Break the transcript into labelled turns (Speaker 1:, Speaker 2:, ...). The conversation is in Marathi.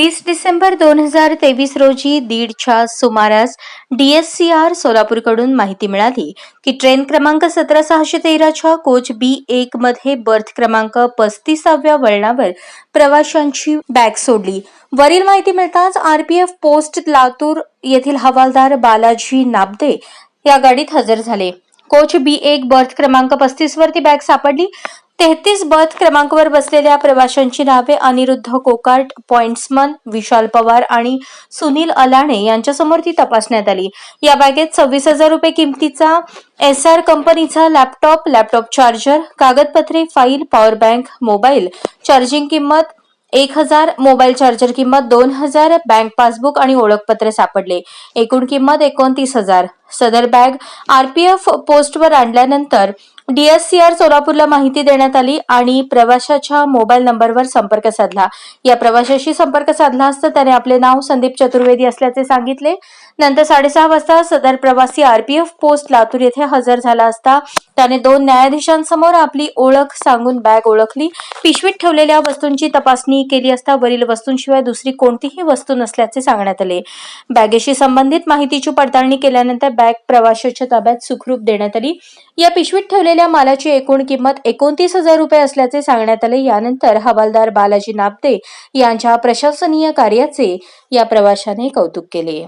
Speaker 1: वीस डिसेंबर दोन हजार तेवीस रोजी दीडच्या सुमारास डीएससीआर सोलापूरकडून माहिती मिळाली की ट्रेन क्रमांक सतरा सहाशे तेराच्या कोच बी एक मध्ये बर्थ क्रमांक पस्तीसाव्या वळणावर प्रवाशांची बॅग सोडली. वरील माहिती मिळताच आरपीएफ पोस्ट लातूर येथील हवालदार बालाजी नाबदे या गाडीत हजर झाले. कोच बी एक बर्थ क्रमांक पस्तीस वर ती बॅग सापडली. तेहतीस बर्थ क्रमांकावर बसलेल्या प्रवाशांची नावे अनिरुद्ध कोकार्ट पॉइंट्समन विशाल पवार आणि सुनील अलाणे यांच्यासमोर ती तपासण्यात आली. या बॅगेत सव्वीस हजार रुपये किमतीचा एस आर कंपनीचा लॅपटॉप लॅपटॉप चार्जर कागदपत्रे file power bank mobile. Charging किंमत एक हजार मोबाईल चार्जर किंमत दोन हजार बँक पासबुक आणि ओळखपत्र सापडले. एकूण किंमत एकोणतीस हजार. सदर बॅग आरपीएफ पोस्टवर आणल्यानंतर डीएससीआर सोलापूरला माहिती देण्यात आली आणि प्रवाशाच्या मोबाईल नंबरवर संपर्क साधला. या प्रवाशाशी संपर्क साधला असता त्याने आपले नाव संदीप चतुर्वेदी असल्याचे सांगितले. नंतर साडेसहा वाजता सदर प्रवासी आरपीएफ पोस्ट लातूर येथे हजर झाला असता त्याने दोन न्यायाधीशांसमोर आपली ओळख सांगून बॅग ओळखली. पिशवीत ठेवलेल्या वस्तूंची तपासणी केली असता वरील वस्तूंशिवाय दुसरी कोणतीही वस्तू नसल्याचे सांगण्यात आले. बॅगेशी संबंधित माहितीची पडताळणी केल्यानंतर बॅग प्रवाशाच्या ताब्यात सुखरूप देण्यात आली. या पिशवीत ठेवलेल्या मालाची एकूण किंमत एकोणतीस हजार रुपये असल्याचे सांगण्यात आले. यानंतर हवालदार बालाजी नाबदे यांच्या प्रशासनीय कार्याचे या प्रवाशाने कौतुक केले.